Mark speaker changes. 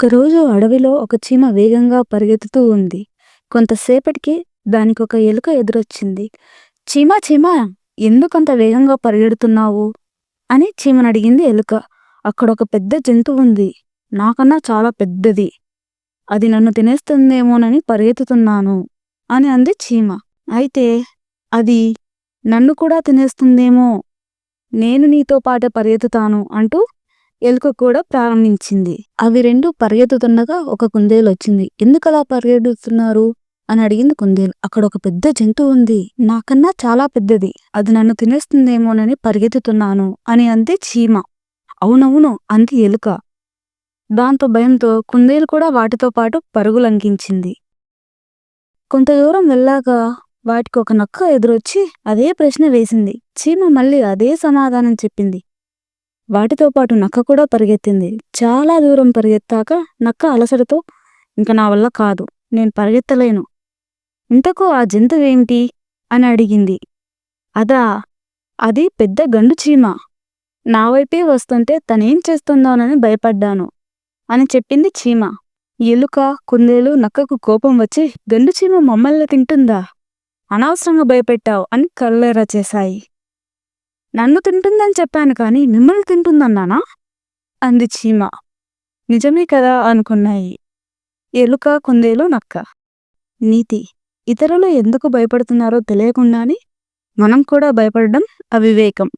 Speaker 1: ఒకరోజు అడవిలో ఒక చీమ వేగంగా పరిగెత్తుతూ ఉంది. కొంతసేపటికి దానికొక ఎలుక ఎదురొచ్చింది. చీమ చీమా ఎందుకంత వేగంగా పరిగెడుతున్నావు? అని చీమను అడిగింది ఎలుక. అక్కడ ఒక పెద్ద జంతువుంది. నాకన్నా చాలా పెద్దది. అది నన్ను తినేస్తుందేమోనని పరిగెత్తుతున్నాను అని అంది చీమ. అయితే అది నన్ను కూడా తినేస్తుందేమో! నేను నీతో పాటే పరిగెత్తుతాను అంటూ ఎలుక కూడా ప్రారంభించింది. అవి రెండు పరిగెత్తుతుండగా ఒక కుందేలు వచ్చింది ఎందుకలా పరిగెడుతున్నారు? అని అడిగింది కుందేలు. అక్కడ ఒక పెద్ద జంతువుంది. నాకన్నా చాలా పెద్దది. అది నన్ను తినేస్తుందేమోనని పరిగెత్తుతున్నాను అని అంది చీమ. అవునవును అంది ఎలుక. దాంతో భయంతో కుందేలు కూడా వాటితో పాటు పరుగులంకించింది. కొంత దూరం వెళ్ళాక వాటికి ఒక నక్క ఎదురొచ్చి అదే ప్రశ్న వేసింది. చీమ మళ్ళీ అదే సమాధానం చెప్పింది. వాటితో పాటు నక్క కూడా పరిగెత్తింది. చాలా దూరం పరిగెత్తాక నక్క అలసటతో ఇంక నా వల్ల కాదు. నేను పరిగెత్తలేను. ఇంతకు ఆ జంతువేంటి అని అడిగింది. అదా! అది పెద్ద గండు చీమ. నా వైపే వస్తుంటే తనేం చేస్తుందోనని భయపడ్డాను అని చెప్పింది చీమ. ఎలుక, కుందేలు నక్కకు కోపం వచ్చి గండు చీమ మమ్మల్ని తింటుందా? అనవసరంగా భయపెట్టావు అని కల్లేరా చేశాయి. నన్ను తింటుందని చెప్పాను కానీ మిమ్మల్ని తింటుందన్నానా? అంది చీమ. నిజమే కదా అనుకున్నాయి. ఎలుక, కుందేలు, నక్క. నీతి ఇతరులు ఎందుకు భయపడుతున్నారో తెలియకుండానే మనం కూడా భయపడడం అవివేకం.